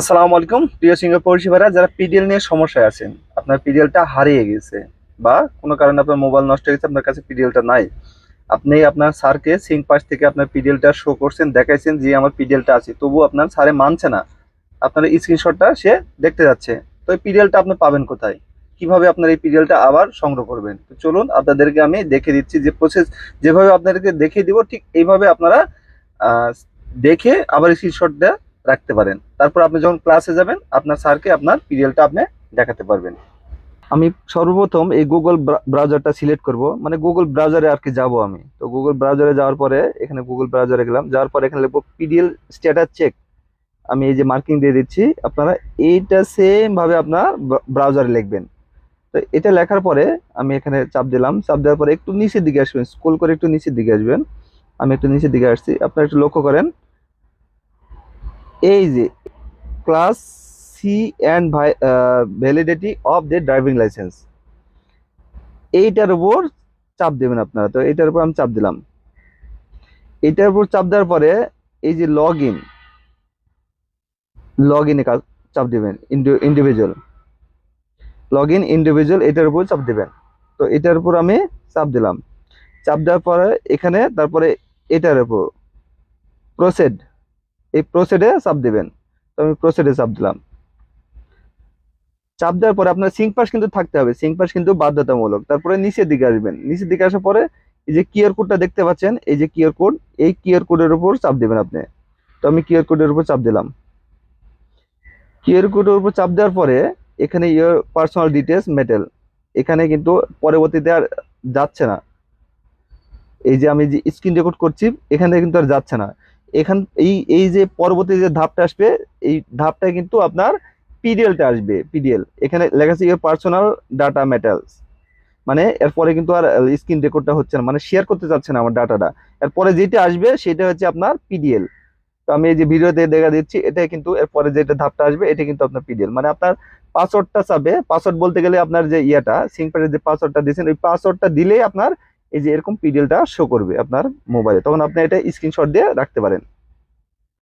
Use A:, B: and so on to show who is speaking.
A: আসসালামু আলাইকুম। প্রিয় সিঙ্গার পরিষেবারা, যারা পিডিএল নিয়ে সমস্যায় আছেন, আপনার পিডিএলটা হারিয়ে গেছে বা কোনো কারণে আপনার মোবাইল নষ্ট হয়ে গেছে, আপনার কাছে পিডিএলটা নাই। আপনি আপনার স্যারকে সিঙ্ক পাস থেকে আপনার পিডিএলটা শো করছেন, দেখাইছেন যে আমার পিডিএলটা আছে তবু আপনার স্যারে মানছে না। আপনার স্ক্রিনশটটা সে দেখতে যাচ্ছে। তো এই পিডিএলটা আপনি পাবেন কোথায়? কীভাবে আপনার এই পিডিএলটা আবার সংগ্রহ করবেন? তো চলুন, আপনাদেরকে আমি দেখে দিচ্ছি যে প্রসেস যেভাবে আপনাদেরকে দেখিয়ে দিব, ঠিক এইভাবে আপনারা দেখে আবার স্ক্রিনশটটা রাখতে পারেন। তারপর আপনি যখন ক্লাসে যাবেন, আপনার স্যারকে আপনার পিরিয়ডটা আপনি দেখাতে পারবেন। আমি সর্বপ্রথম এই গুগল ব্রাউজারটা সিলেক্ট করব। মানে গুগল ব্রাউজারে আর কি যাব আমি। তো গুগল ব্রাউজারে যাওয়ার পরে, এখানে গুগল ব্রাউজারে গেলাম। যাওয়ার পরে এখানে লিখব পিডিএল স্ট্যাটাস চেক আমি এই যে মার্কিং দিয়ে দিচ্ছি, আপনারা এইটা সেম ভাবে আপনার ব্রাউজারে লিখবেন। তো এটা লেখার পরে আমি এখানে চাপ দিলাম। চাপ দেওয়ার পরে একটু নিচের দিকে আসবেন। স্ক্রল করে একটু নিচের দিকে আসবেন। আমি একটু নিচের দিকে আসছি। আপনারা একটু লক্ষ্য করেন এই যে class C and validity of the driving licence এইটার উপর চাপ দেবেন আপনারা। তো এইটার উপর আমি চাপ দিলাম। এইটার উপর চাপ দেওয়ার পরে এই যে লগ ইন লগ ইনে চাপ দেবেন ইন্ডিভিজুয়াল লগ ইন ইন্ডিভিজুয়াল এটার উপর চাপ দেবেন। তো এটার উপর আমি চাপ দিলাম। চাপ দেওয়ার পরে এখানে তারপরে এটার উপর। প্রসেড এই প্রসেডে চাপ দিবেন। তো আমি প্রসেডে চাপ দিলাম। চাপ দেওয়ার পরে আপনার সিঙ্ক পাস কিন্তু থাকতে হবে। সিঙ্ক পাস কিন্তু বাধ্যতামূলক। তারপরে নিচের দিকে আসবেন। নিচের দিকে আসার পরে এই যে কিউআর কোডটা দেখতে পাচ্ছেন, এই যে কিউআর কোড এই কিউআর কোডের উপর চাপ দিবেন আপনি। তো আমি কিউআর কোডের উপর চাপ দিলাম। কিউআর কোডের উপর চাপ দেওয়ার পরে এখানে ইয়োর পার্সোনাল ডিটেলস মেটেল এখানে কিন্তু পরবর্তীতে আর যাচ্ছে না। এই যে আমি যে স্ক্রিন রেকর্ড করছি, এখানে কিন্তু আর যাচ্ছে না। এখান, এই এই যে পরবর্তী যে ধাপটা আসবে, এই ধাপটা কিন্তু আপনার পিডিএলটা আসবে পিডিএল এখানে লেখা আছে ইয়োর পার্সোনাল ডাটা মেটালস মানে এরপরে কিন্তু আর স্ক্রিন রেকর্ডটা হচ্ছে না মানে শেয়ার করতে চাচ্ছে না আমার ডাটাটা এরপরে যেটা আসবে, সেটা হচ্ছে আপনার পিডিএল তো আমি এই যে ভিডিওতে দেখা দিচ্ছি, এটা কিন্তু এরপরে যেটা ধাপটা আসবে, এটা কিন্তু আপনার পিডিএল মানে আপনার পাসওয়ার্ডটা চাবে পাসওয়ার্ড বলতে গেলে আপনার যে ইয়েটা সিঙ্কপ্যাডের যে পাসওয়ার্ডটা দিয়েছেন, ওই পাসওয়ার্ডটা দিলেই আপনার এই যে এরকম পিডিএলটা শো করবে আপনার মোবাইলে তখন আপনি এটা স্ক্রিনশট দিয়ে রাখতে পারেন।